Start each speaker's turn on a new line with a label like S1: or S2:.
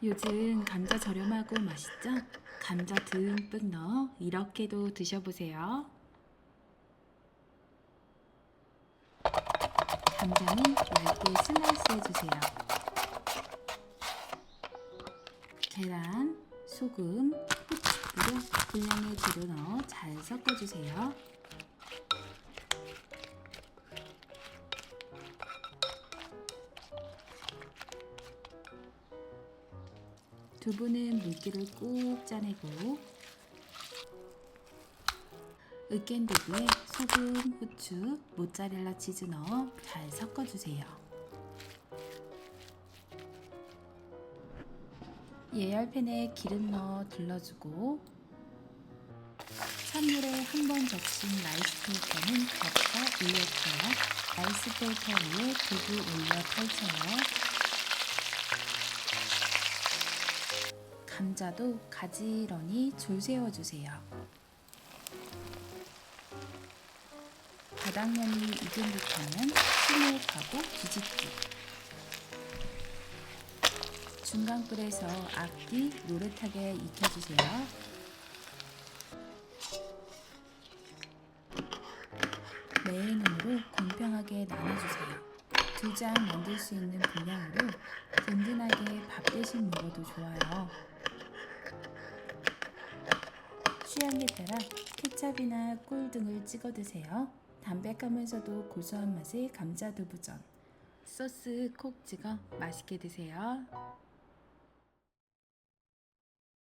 S1: 요즘 감자 저렴하고 맛있죠? 감자 듬뿍 넣어 이렇게도 드셔보세요. 감자는 얇게 슬라이스 해주세요. 계란, 소금, 뿌려 분량의 재료 넣어 잘 섞어주세요. 두부는 물기를 꾹 짜내고 으깬 두부에 소금, 후추, 모짜렐라 치즈 넣어 잘 섞어주세요. 예열팬에 기름 넣어 둘러주고 찬물에 한 번 적신 라이스 페이퍼는 덮어 올려주세요. 라이스 페이퍼 위에 두부 올려 펼쳐요. 감자도 가지런히 줄 세워 주세요. 바닥면이 익은 듯하면 스모크하고 뒤집기. 중간불에서 앞뒤 노릇하게 익혀주세요. 메인으로 공평하게 나눠주세요. 두 장 만들 수 있는 분량으로 든든하게 밥 대신 먹어도 좋아요. 취향에 따라 케찹이나 꿀 등을 찍어 드세요. 담백하면서도 고소한 맛의 감자 두부전. 소스 콕 찍어 맛있게 드세요.